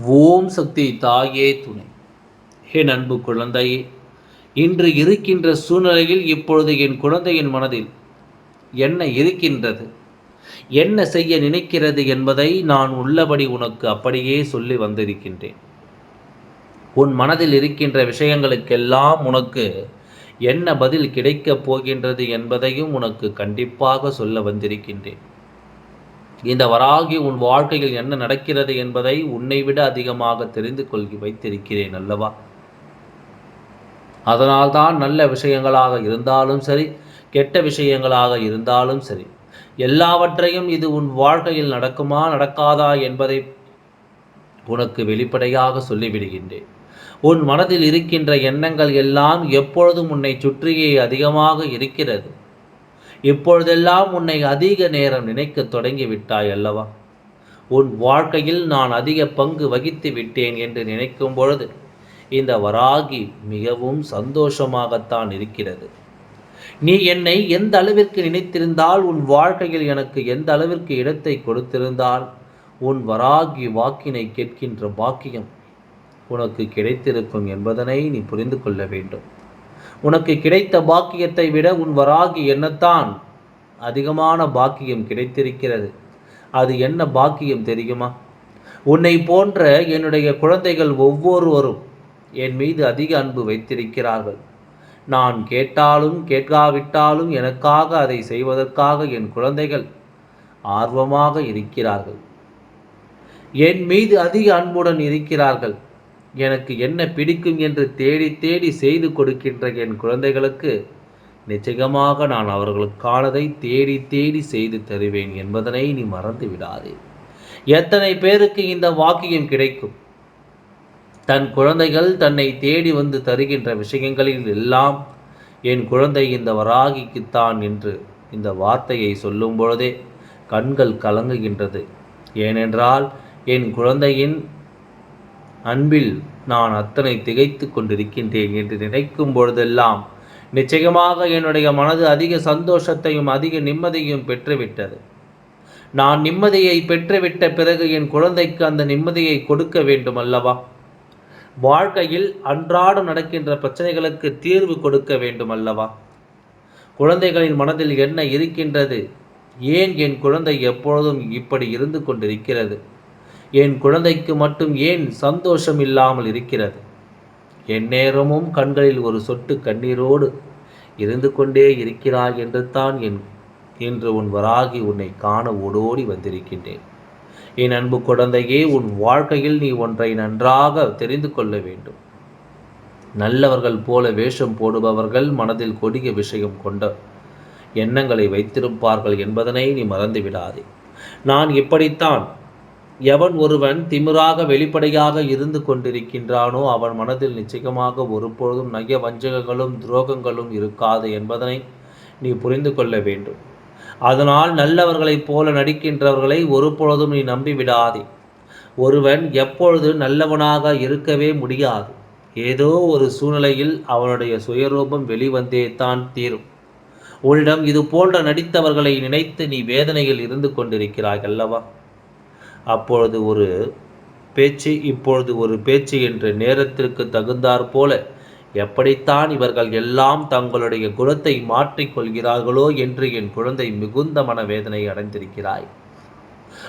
ஓம் சக்தி தாயே துணை. என் அன்பு குழந்தையே இன்று இருக்கின்ற சூழ்நிலையில் இப்பொழுது என் குழந்தையின் மனதில் என்ன இருக்கின்றது? என்ன செய்ய நினைக்கிறது என்பதை நான் உள்ளபடி உனக்கு அப்படியே சொல்லி வந்திருக்கின்றேன். உன் மனதில் இருக்கின்ற விஷயங்களுக்கெல்லாம் உனக்கு என்ன பதில் கிடைக்கப் போகின்றது என்பதையும் உனக்கு கண்டிப்பாக சொல்ல வந்திருக்கின்றேன். இந்த வராகி உன் வாழ்க்கையில் என்ன நடக்கிறது என்பதை உன்னை விட அதிகமாக தெரிந்து கொள்கி வைத்திருக்கிறேன் அல்லவா? அதனால்தான் நல்ல விஷயங்களாக இருந்தாலும் சரி கெட்ட விஷயங்களாக இருந்தாலும் சரி எல்லாவற்றையும் இது உன் வாழ்க்கையில் நடக்குமா நடக்காதா என்பதை உனக்கு வெளிப்படையாக சொல்லிவிடுகின்றேன். உன் மனதில் இருக்கின்ற எண்ணங்கள் எல்லாம் எப்பொழுதும் உன்னை சுற்றியே அதிகமாக இருக்கிறது. இப்பொழுதெல்லாம் உன்னை அதிக நேரம் நினைக்க தொடங்கி விட்டாய் அல்லவா? உன் வாழ்க்கையில் நான் அதிக பங்கு வகித்து விட்டேன் என்று நினைக்கும் பொழுது இந்த வராகி மிகவும் சந்தோஷமாகத்தான் இருக்கிறது. நீ என்னை எந்த அளவிற்கு நினைத்திருந்தால் உன் வாழ்க்கையில் எனக்கு எந்த அளவிற்கு இடத்தை கொடுத்திருந்தால் உன் வராகி வாக்கினை கேட்கின்ற பாக்கியம் உனக்கு கிடைத்திருக்கும் என்பதனை நீ புரிந்து கொள்ள வேண்டும். உனக்கு கிடைத்த பாக்கியத்தை விட உன் வராகி என்னத்தான்? அதிகமான பாக்கியம் கிடைத்திருக்கிறது. அது என்ன பாக்கியம் தெரியுமா? உன்னை போன்ற என்னுடைய குழந்தைகள் ஒவ்வொருவரும் என் மீது அதிக அன்பு வைத்திருக்கிறார்கள். நான் கேட்டாலும் கேட்காவிட்டாலும் எனக்காக அதை செய்வதற்காக என் குழந்தைகள் ஆர்வமாக இருக்கிறார்கள். என் மீது அதிக அன்புடன் இருக்கிறார்கள். எனக்கு என்ன பிடிக்கும் என்று தேடி தேடி செய்து கொடுக்கின்ற என் குழந்தைகளுக்கு நிச்சயமாக நான் அவர்களுக்கானதை தேடி தேடி செய்து தருவேன் என்பதனை நீ மறந்து விடாதே. எத்தனை பேருக்கு இந்த வாக்கியம் கிடைக்கும்? தன் குழந்தைகள் தன்னை தேடி வந்து தருகின்ற விஷயங்களில் எல்லாம் என் குழந்தை இந்த வராகிக்குத்தான் என்று இந்த வார்த்தையை சொல்லும் பொழுதே கண்கள் கலங்குகின்றது. ஏனென்றால் என் குழந்தையின் அன்பில் நான் அத்தனை திகைத்து கொண்டிருக்கின்றேன் என்று நினைக்கும் பொழுதெல்லாம் நிச்சயமாக என்னுடைய மனது அதிக சந்தோஷத்தையும் அதிக நிம்மதியும் பெற்றுவிட்டது. நான் நிம்மதியை பெற்றுவிட்ட பிறகு என் குழந்தைக்கு அந்த நிம்மதியை கொடுக்க வேண்டும் அல்லவா வாழ்க்கையில் அன்றாடம் நடக்கின்ற பிரச்சனைகளுக்கு தீர்வு கொடுக்க வேண்டும் அல்லவா குழந்தைகளின் மனதில் என்ன இருக்கின்றது? ஏன் என் குழந்தை எப்பொழுதும் இப்படி இருந்து கொண்டிருக்கிறது? என் குழந்தைக்கு மட்டும் ஏன் சந்தோஷம் இல்லாமல் இருக்கிறது? என் நேரமும் கண்களில் ஒரு சொட்டு கண்ணீரோடு இருந்து கொண்டே இருக்கிறாய் என்று தான் என் இன்று உன் வராகி உன்னை காண ஓடோடி வந்திருக்கின்றேன். என் அன்பு குழந்தையே உன் வாழ்க்கையில் நீ ஒன்றை நன்றாக தெரிந்து கொள்ள வேண்டும். நல்லவர்கள் போல வேஷம் போடுபவர்கள் மனதில் கொடிய விஷயம் கொண்ட எண்ணங்களை வைத்திருப்பார்கள் என்பதனை நீ மறந்துவிடாதே நான் இப்படித்தான் எவன் ஒருவன் திமிராக வெளிப்படையாக இருந்து கொண்டிருக்கின்றானோ அவன் மனதில் நிச்சயமாக ஒருபொழுதும் நய வஞ்சகங்களும் துரோகங்களும் இருக்காது என்பதனை நீ புரிந்து கொள்ள வேண்டும். அதனால் நல்லவர்களைப் போல நடிக்கின்றவர்களை ஒருபொழுதும் நீ நம்பிவிடாதே ஒருவன் எப்பொழுது நல்லவனாக இருக்கவே முடியாது. ஏதோ ஒரு சூழ்நிலையில் அவனுடைய சுயரூபம் வெளிவந்தே தான் தீரும். உன்னிடம் இது போன்ற நடித்தவர்களை நினைத்து நீ வேதனையில் இருந்து கொண்டிருக்கிறாய் அல்லவா? அப்பொழுது ஒரு பேச்சு இப்பொழுது ஒரு பேச்சு என்ற நேரத்திற்கு தகுந்தாற் போல எப்படித்தான் இவர்கள் எல்லாம் தங்களுடைய குணத்தை மாற்றிக்கொள்கிறார்களோ என்று என் குழந்தை மிகுந்த மனவேதனை அடைந்திருக்கிறாய்.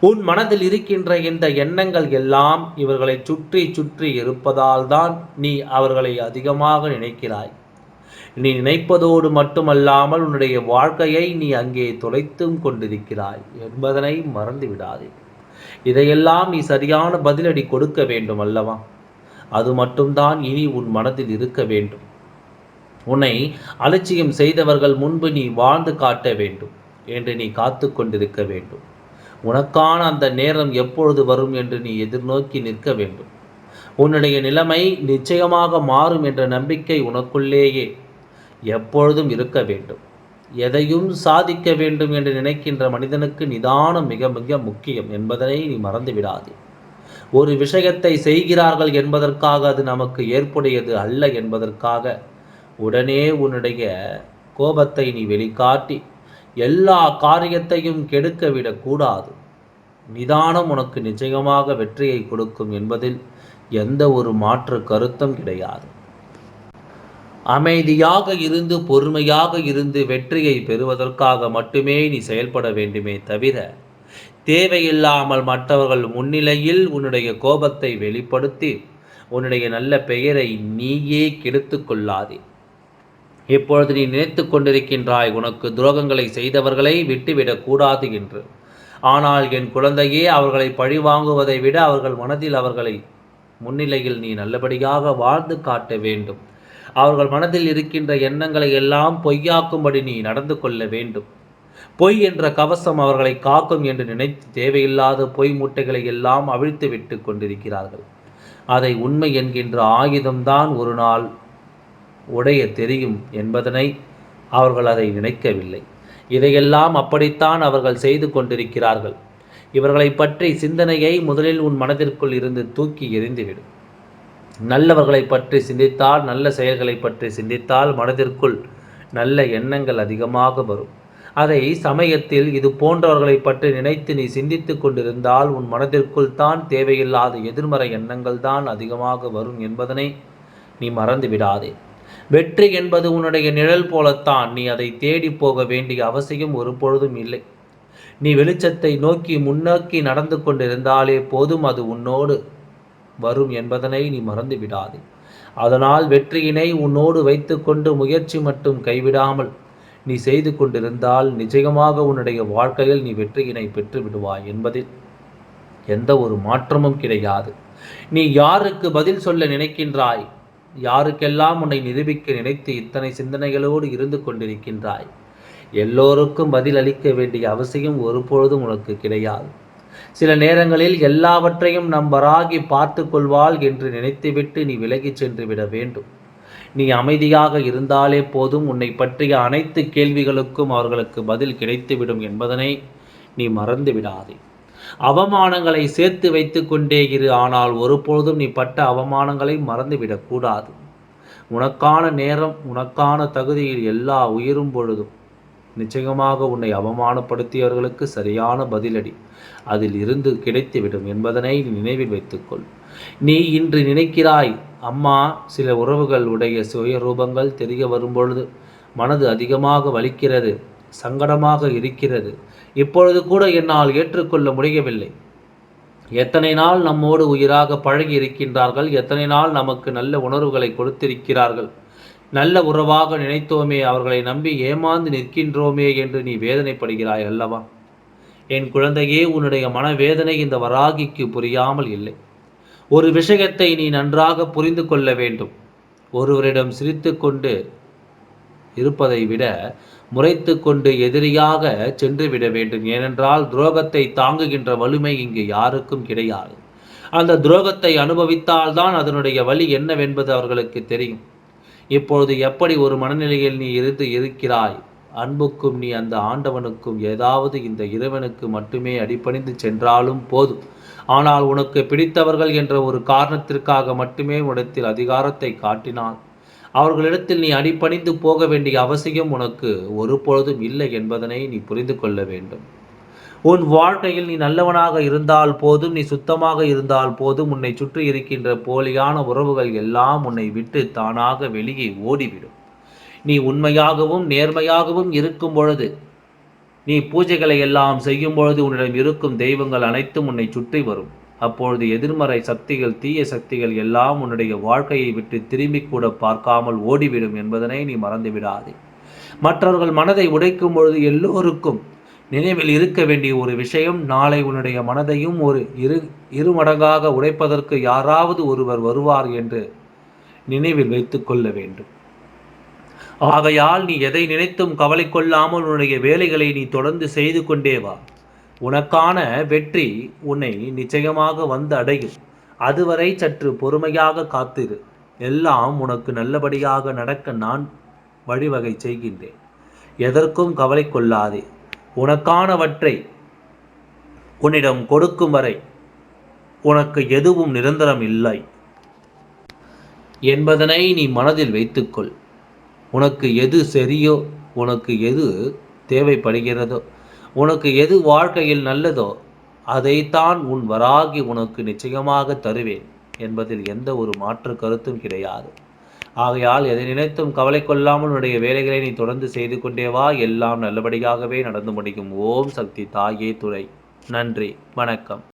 உன் மனதில் இருக்கின்ற இந்த எண்ணங்கள் எல்லாம் இவர்களை சுற்றி சுற்றி இருப்பதால் தான் நீ அவர்களை அதிகமாக நினைக்கிறாய். நீ நினைப்பதோடு மட்டுமல்லாமல் உன்னுடைய வாழ்க்கையை நீ அங்கே தொலைத்தும் கொண்டிருக்கிறாய் என்பதனை மறந்துவிடாதே. இதையெல்லாம் நீ சரியான பதிலடி கொடுக்க வேண்டும் அல்லவா? அது மட்டும்தான் இனி உன் மனதில் இருக்க வேண்டும். உன்னை அலட்சியம் செய்தவர்கள் முன்பு நீ வாழ்ந்து காட்ட வேண்டும் என்று நீ காத்து கொண்டிருக்க வேண்டும். உனக்கான அந்த நேரம் எப்பொழுது வரும் என்று நீ எதிர்நோக்கி நிற்க வேண்டும். உன்னுடைய நிலைமை நிச்சயமாக மாறும் என்ற நம்பிக்கை உனக்குள்ளேயே எப்பொழுதும் இருக்க வேண்டும். எதையும் சாதிக்க வேண்டும் என்று நினைக்கின்ற மனிதனுக்கு நிதானம் மிக மிக முக்கியம் என்பதனை நீ மறந்துவிடாது. ஒரு விஷயத்தை செய்கிறார்கள் என்பதற்காக அது நமக்கு ஏற்புடையது அல்ல என்பதற்காக உடனே உன்னுடைய கோபத்தை நீ வெளிக்காட்டி எல்லா காரியத்தையும் கெடுக்க விடக்கூடாது நிதானம் உனக்கு நிச்சயமாக வெற்றியை கொடுக்கும் என்பதில் எந்த ஒரு மாற்று கருத்தும் கிடையாது. அமைதியாக இருந்து பொறுமையாக இருந்து வெற்றியை பெறுவதற்காக மட்டுமே நீ செயல்பட வேண்டுமே தவிர தேவையில்லாமல் மற்றவர்கள் முன்னிலையில் உன்னுடைய கோபத்தை வெளிப்படுத்தி உன்னுடைய நல்ல பெயரை நீயே கெடுத்து கொள்ளாதே. இப்பொழுது நீ நினைத்து கொண்டிருக்கின்றாய் உனக்கு துரோகங்களை செய்தவர்களை விட்டுவிடக்கூடாது என்று. ஆனால் என் குழந்தையே அவர்களை பழிவாங்குவதை விட அவர்கள் மனதில் அவர்களை முன்னிலையில் நீ நல்லபடியாக வாழ்ந்து காட்ட வேண்டும். அவர்கள் மனதில் இருக்கின்ற எண்ணங்களை எல்லாம் பொய்யாக்கும்படி நீ நடந்து கொள்ள வேண்டும். பொய் என்ற கவசம் அவர்களை காக்கும் என்று நினைத்து தேவையில்லாத பொய் மூட்டைகளை எல்லாம் அவிழ்த்து விட்டு கொண்டிருக்கிறார்கள். அதை உண்மை என்கின்ற ஆயுதம்தான் ஒரு நாள் உடைய தெரியும் என்பதனை அவர்கள் அதை நினைக்கவில்லை. இதையெல்லாம் அப்படித்தான் அவர்கள் செய்து கொண்டிருக்கிறார்கள். இவர்களை பற்றி சிந்தனையை முதலில் உன் மனதிற்குள் இருந்து தூக்கி எறிந்துவிடும் நல்லவர்களை பற்றி சிந்தித்தால் நல்ல செயல்களை பற்றி சிந்தித்தால் மனதிற்குள் நல்ல எண்ணங்கள் அதிகமாக வரும். அதை சமயத்தில் இது போன்றவர்களை பற்றி நினைத்து நீ சிந்தித்து கொண்டிருந்தால் உன் மனதிற்குள் தான் தேவையில்லாத எதிர்மறை எண்ணங்கள் தான் அதிகமாக வரும் என்பதனை நீ மறந்து விடாதே. வெற்றி என்பது உன்னுடைய நிழல் போலத்தான். நீ அதை தேடி போக வேண்டிய அவசியம் ஒரு பொழுதும் இல்லை. நீ வெளிச்சத்தை நோக்கி முன்னோக்கி நடந்து கொண்டிருந்தாலே போதும் அது உன்னோடு வரும் என்பதனை நீ மறந்து விடாதே அதனால் வெற்றியினை உன்னோடு வைத்துக்கொண்டு முயற்சி மட்டும் கைவிடாமல் நீ செய்து கொண்டிருந்தால் நிச்சயமாக உன்னுடைய வாழ்க்கையில் நீ வெற்றியினை பெற்று விடுவாய் என்பதில் எந்த ஒரு மாற்றமும் கிடையாது. நீ யாருக்கு பதில் சொல்ல நினைக்கின்றாய்? யாருக்கெல்லாம் உன்னை நிரூபிக்க நினைத்து இத்தனை சிந்தனைகளோடு இருந்து கொண்டிருக்கின்றாய்? எல்லோருக்கும் பதில் அளிக்க வேண்டிய அவசியம் ஒருபொழுதும் உனக்கு கிடையாது. சில நேரங்களில் எல்லாவற்றையும் நம்பராகி பார்த்து கொள்வாள் என்று நினைத்துவிட்டு நீ விலகிச் சென்று விட வேண்டும். நீ அமைதியாக இருந்தாலே போதும். உன்னை பற்றிய அனைத்து கேள்விகளுக்கும் அவர்களுக்கு பதில் கிடைத்துவிடும் என்பதனை நீ மறந்து விடாதே. அவமானங்களை சேர்த்து வைத்து கொண்டே இரு. ஆனால் ஒருபொழுதும் நீ பட்ட அவமானங்களை மறந்துவிடக்கூடாது உனக்கான நேரம் உனக்கான தகுதியில் எல்லா உயிரும் பொழுதும் நிச்சயமாக உன்னை அவமானப்படுத்தியவர்களுக்கு சரியான பதிலடி. அதில் இருந்து கிடைத்துவிடும் என்பதனை நினைவில் வைத்துக்கொள். நீ இன்று நினைக்கிறாய் அம்மா சில உறவுகள் உடைய சுயரூபங்கள் தெரிய வரும்பொழுது மனது அதிகமாக வலிக்கிறது சங்கடமாக இருக்கிறது. இப்பொழுது கூட என்னால் ஏற்றுக்கொள்ள முடியவில்லை. எத்தனை நாள் நம்மோடு உயிராக பழகி இருக்கின்றார்கள் எத்தனை நாள் நமக்கு நல்ல உணர்வுகளை கொடுத்திருக்கிறார்கள். நல்ல உறவாக நினைத்தோமே அவர்களை நம்பி ஏமாந்து நிற்கின்றோமே என்று நீ வேதனைப்படுகிறாய் அல்லவா? என் குழந்தையே உன்னுடைய மனவேதனை இந்த வராகிக்கு புரியாமல் இல்லை. ஒரு விஷயத்தை நீ நன்றாக புரிந்து கொள்ள வேண்டும். ஒருவரிடம் சிரித்து கொண்டு இருப்பதை விட முறைத்து கொண்டு எதிரியாக சென்று விட வேண்டும். ஏனென்றால் துரோகத்தை தாங்குகின்ற வலிமை இங்கு யாருக்கும் கிடையாது. அந்த துரோகத்தை அனுபவித்தால்தான் அதனுடைய வழி என்னவென்பது அவர்களுக்கு தெரியும். இப்பொழுது எப்படி ஒரு மனநிலையில் நீ இருந்து இருக்கிறாய் அன்புக்கும் நீ அந்த ஆண்டவனுக்கும் ஏதாவது இந்த இறைவனுக்கு மட்டுமே அடிப்பணிந்து சென்றாலும் போதும். ஆனால் உனக்கு பிடித்தவர்கள் என்ற ஒரு காரணத்திற்காக மட்டுமே உடத்தில் அதிகாரத்தை காட்டினான். அவர்களிடத்தில் நீ அடிப்பணிந்து போக வேண்டிய அவசியம் உனக்கு ஒரு பொழுதும் இல்லை என்பதனை நீ புரிந்து கொள்ள வேண்டும். உன் வாழ்க்கையில் நீ நல்லவனாக இருந்தால் போதும் நீ சுத்தமாக இருந்தால் போதும் உன்னை சுற்றி இருக்கின்ற போலியான உறவுகள் எல்லாம் உன்னை விட்டு தானாக வெளியே ஓடிவிடும். நீ உண்மையாகவும் நேர்மையாகவும் இருக்கும் பொழுது நீ பூஜைகளை எல்லாம் செய்யும் பொழுது உன்னிடம் இருக்கும் தெய்வங்கள் அனைத்தும் உன்னை சுற்றி வரும். அப்பொழுது எதிர்மறை சக்திகள் தீய சக்திகள் எல்லாம் உன்னுடைய வாழ்க்கையை விட்டு திரும்பி கூட பார்க்காமல் ஓடிவிடும் என்பதனை நீ மறந்துவிடாதே. மற்றவர்கள் மனதை உடைக்கும் பொழுது எல்லோருக்கும் நினைவில் இருக்க வேண்டிய ஒரு விஷயம் நாளை உன்னுடைய மனதையும் ஒரு இரு இருமடங்காக உடைப்பதற்கு யாராவது ஒருவர் வருவார் என்று நினைவில் வைத்து கொள்ள வேண்டும். ஆகையால் நீ எதை நினைத்தும் கவலை கொள்ளாமல் உன்னுடைய வேலைகளை நீ தொடர்ந்து செய்து கொண்டே வா. உனக்கான வெற்றி உன்னை நிச்சயமாக வந்து அடையும். அதுவரை சற்று பொறுமையாக காத்திரு. எல்லாம் உனக்கு நல்லபடியாக நடக்க நான் வழிவகை செய்கின்றேன். எதற்கும் கவலை கொள்ளாதே. உனக்கானவற்றை உன்னிடம் கொடுக்கும் வரை உனக்கு எதுவும் நிரந்தரம் இல்லை. என்பதனை நீ மனதில் வைத்துக்கொள். உனக்கு எது சரியோ உனக்கு எது தேவைப்படுகிறதோ உனக்கு எது வாழ்க்கையில் நல்லதோ அதைத்தான் உன் வராகி உனக்கு நிச்சயமாக தருவேன் என்பதில் எந்த ஒரு மாற்று கருத்தும் கிடையாது. ஆகையால் எதை நினைத்தும் கவலை கொள்ளாமல் உன்னுடைய வேலைகளை நீ தொடர்ந்து செய்து கொண்டே வா. எல்லாம் நல்லபடியாகவே நடந்து முடியும் ஓம் சக்தி தாயே துறை. நன்றி. வணக்கம்.